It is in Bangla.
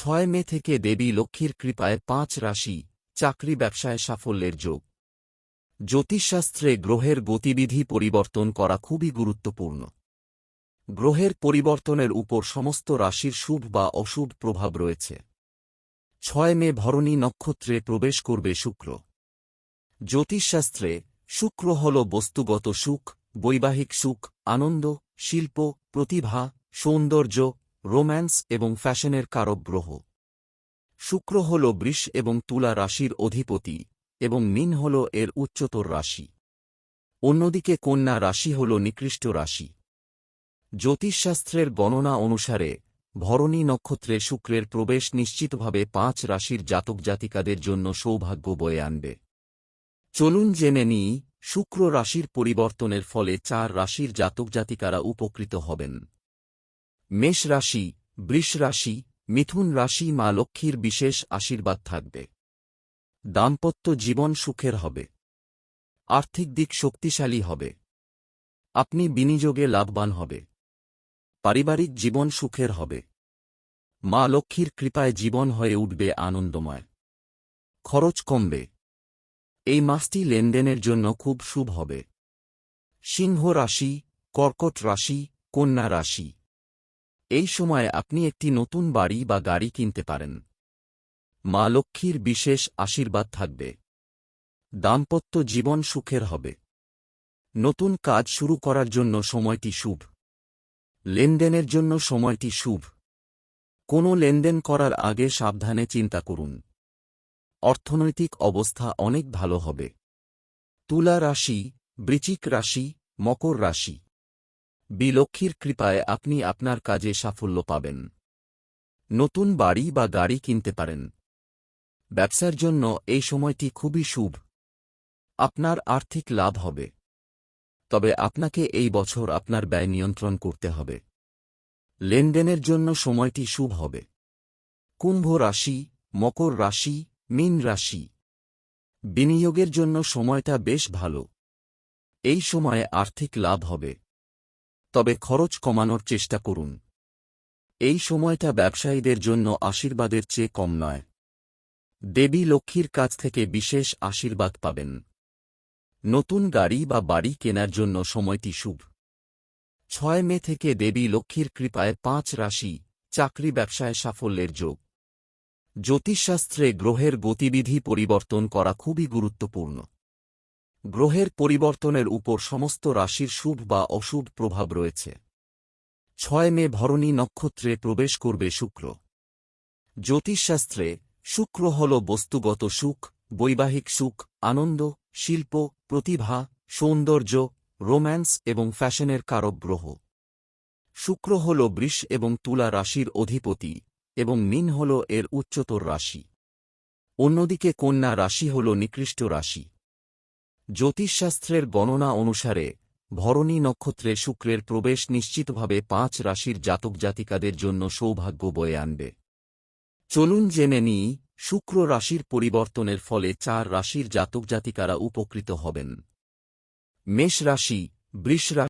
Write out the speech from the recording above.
ছয় মে থেকে দেবী লক্ষ্মীর কৃপায় পাঁচ রাশি, চাকরি ব্যবসায় সাফল্যের যোগ। জ্যোতিষশাস্ত্রে গ্রহের গতিবিধি পরিবর্তন করা খুবই গুরুত্বপূর্ণ। গ্রহের পরিবর্তনের উপর সমস্ত রাশির শুভ বা অশুভ প্রভাব রয়েছে। ছয় মে ভরণী নক্ষত্রে প্রবেশ করবে শুক্র। জ্যোতিষশাস্ত্রে শুক্র হল বস্তুগত সুখ, বৈবাহিক সুখ, আনন্দ, শিল্প, প্রতিভা, সৌন্দর্য রোম্যান্স এবং ফ্যাশনের কারক গ্রহ। শুক্র হল বৃষ এবং তুলা রাশির অধিপতি এবং মিন হল এর উচ্চতর রাশি। অন্যদিকে কন্যা রাশি হল নিকৃষ্ট রাশি। জ্যোতিষশাস্ত্রের গণনা অনুসারে ভরণী নক্ষত্রে শুক্রের প্রবেশ নিশ্চিতভাবে পাঁচ রাশির জাতক জাতিকাদের জন্য সৌভাগ্য বয়ে আনবে। চলুন জেনে নিই, শুক্র রাশির পরিবর্তনের ফলে চার রাশির জাতক জাতিকারা উপকৃত হবেন। মেষ রাশি, বৃষ রাশি, মিথুন রাশি মা লক্ষ্মীর বিশেষ আশীর্বাদ থাকবে। দাম্পত্য জীবন সুখের হবে। আর্থিক দিক শক্তিশালী হবে। আপনি বিনিয়োগে লাভবান হবে। পারিবারিক জীবন সুখের হবে। মা লক্ষ্মীর কৃপায় জীবন হয়ে উঠবে আনন্দময়। খরচ কমবে। এই মাসটি লেনদেনের জন্য খুব শুভ হবে। সিংহ রাশি, কর্কট রাশি, কন্যা রাশি। এই সময়ে আপনি একটি নতুন বাড়ি বা গাড়ি কিনতে পারেন। মা লক্ষ্মীর বিশেষ আশীর্বাদ থাকবে। দাম্পত্য জীবন সুখের হবে। নতুন কাজ শুরু করার জন্য সময়টি শুভ। লেনদেনের জন্য সময়টি শুভ। কোনো লেনদেন করার আগে সাবধানে চিন্তা করুন। অর্থনৈতিক অবস্থা অনেক ভালো হবে। তুলা রাশি বৃচিক রাশি, মকর রাশি। বিলক্ষীর কৃপায় আপনি আপনার কাজে সাফল্য পাবেন। নতুন বাড়ি বা গাড়ি কিনতে পারেন। ব্যবসার জন্য এই সময়টি খুবই শুভ। আপনার আর্থিক লাভ হবে। তবে আপনাকে এই বছর আপনার ব্যয় নিয়ন্ত্রণ করতে হবে। লেনদেনের জন্য সময়টি শুভ হবে। কুম্ভ রাশি, মকর রাশি, মীন রাশি। বিনিয়োগের জন্য সময়টা বেশ ভালো। এই সময়ে আর্থিক লাভ হবে। তবে খরচ কমানোর চেষ্টা করুন। এই সময়টা ব্যবসায়ীদের জন্য আশীর্বাদের চেয়ে কম নয়। দেবী লক্ষ্মীর কাছ থেকে বিশেষ আশীর্বাদ পাবেন। নতুন গাড়ি বা বাড়ি কেনার জন্য সময়টি শুভ। ছয় মে থেকে দেবী লক্ষ্মীর কৃপায় পাঁচ রাশি চাকরি ব্যবসায় সাফল্যের যোগ। জ্যোতিষশাস্ত্রে গ্রহের গতিবিধি পরিবর্তন করা খুবই গুরুত্বপূর্ণ। গ্রহের পরিবর্তনের উপর সমস্ত রাশির শুভ বা অশুভ প্রভাব রয়েছে। ছয় মে ভরণী নক্ষত্রে প্রবেশ করবে শুক্র। জ্যোতিষশাস্ত্রে শুক্র হল বস্তুগত সুখ, বৈবাহিক সুখ, আনন্দ, শিল্প, প্রতিভা, সৌন্দর্য, রোম্যান্স এবং ফ্যাশনের কারক গ্রহ। শুক্র হল বৃষ এবং তুলা রাশির অধিপতি এবং মিন হল এর উচ্চতর রাশি। অন্যদিকে কন্যা রাশি হল নিকৃষ্ট রাশি। জ্যোতিষশাস্ত্রের গণনা অনুসারে, ভরণী নক্ষত্রে শুক্রের প্রবেশ নিশ্চিতভাবে পাঁচ রাশির জাতক জাতিকাদের জন্য সৌভাগ্য বয়ে আনবে। চলুন জেনে নিই, শুক্র রাশির পরিবর্তনের ফলে চার রাশির জাতক জাতিকারা উপকৃত হবেন। মেষ রাশি, বৃষ